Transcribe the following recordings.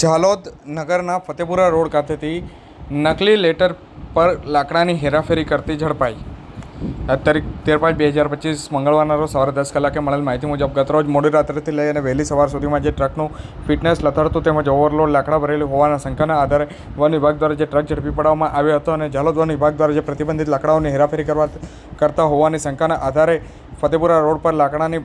ઝાલોદ નગરના ફતેપુરા રોડ ખાતેથી નકલી લેટર પર લાકડાની હેરાફેરી કરતી ઝડપાઈ. તારીખ તેર પાંચ બે હજાર પચીસ મંગળવારના રોજ સવારે દસ કલાકે મળેલ માહિતી મુજબ ગતરોજ મોડી રાત્રેથી લઈ અને વહેલી સવાર સુધીમાં જે ટ્રકનું ફિટનેસ લથડતું તેમજ ઓવરલોડ લાકડા ભરેલું હોવાના શંકાના આધારે વન વિભાગ દ્વારા જે ટ્રક ઝડપી પાડવામાં આવ્યો હતો અને ઝાલોદ વન વિભાગ દ્વારા જે પ્રતિબંધિત લાકડાઓની હેરાફેરી કરવા કરતા હોવાની શંકાના આધારે ફતેપુરા રોડ પર લાકડાની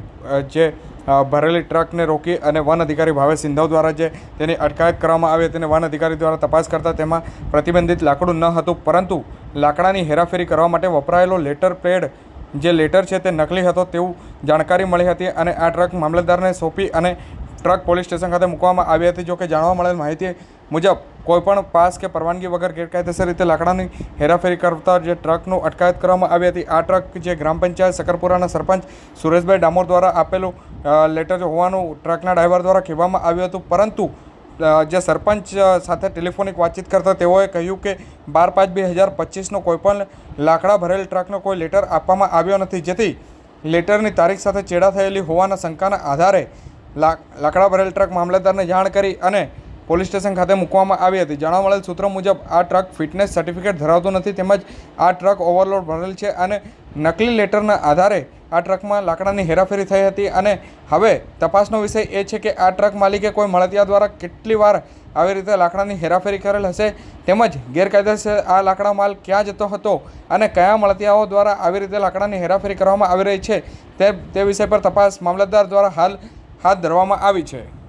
જે ભરેલી ટ્રકને રોકી અને વન અધિકારી ભાવેશ સિંધવ દ્વારા જે તેની અટકાયત કરવામાં આવી તેને વન અધિકારી દ્વારા તપાસ કરતાં તેમાં પ્રતિબંધિત લાકડું ન હતું, પરંતુ લાકડાની હેરાફેરી કરવા માટે વપરાયેલો લેટર પેડ જે લેટર છે તે નકલી હતો તેવું જાણકારી મળી હતી અને આ ટ્રક મામલતદારને સોંપી અને ટ્રક પોલીસ સ્ટેશન ખાતે મૂકવામાં આવી હતી. જોકે જાણવા મળેલ માહિતી મુજબ, કોઈપણ પાસ કે પરવાનગી વગર ગેરકાયદેસર રીતે લાકડાની હેરાફેરી કરતા જે ટ્રકનું અટકાયત કરવામાં આવી હતી, આ ટ્રક જે ગ્રામ પંચાયત સકરપુરાના સરપંચ સુરેશભાઈ ડામોર દ્વારા આપેલું લેટર હોવાનું ટ્રકના ડ્રાઈવર દ્વારા કહેવામાં આવ્યું હતું. પરંતુ જે સરપંચ સાથે ટેલિફોનિક વાતચીત કરતા તેઓએ કહ્યું કે બાર પાંચ બે હજાર પચીસનો કોઈપણ લાકડા ભરેલ ટ્રકનો કોઈ લેટર આપવામાં આવ્યો નથી. જેથી લેટરની તારીખ સાથે ચેડા થયેલી હોવાના શંકાના આધારે લાકડા ભરેલ ટ્રક મામલતદારને જાણ કરી અને પોલીસ સ્ટેશન ખાતે મૂકવામાં આવી હતી. જાણવા મળેલ સૂત્રો મુજબ, આ ટ્રક ફિટનેસ સર્ટિફિકેટ ધરાવતું નથી, તેમજ આ ટ્રક ઓવરલોડ ભરેલ છે અને નકલી લેટરના આધારે આ ટ્રકમાં લાકડાની હેરાફેરી થઈ હતી અને હવે તપાસનો વિષય એ છે કે આ ટ્રક માલિકે કોઈ મળતિયા દ્વારા કેટલી વાર આવી રીતે લાકડાની હેરાફેરી કરેલ હશે તેમજ ગેરકાયદેસર આ લાકડા માલ ક્યાં જતો હતો અને કયા મળતિયાઓ દ્વારા આવી રીતે લાકડાની હેરાફેરી કરવામાં આવી રહી છે તે વિષય પર તપાસ મામલતદાર દ્વારા હાલ હાથ ધરવામાં આવી છે.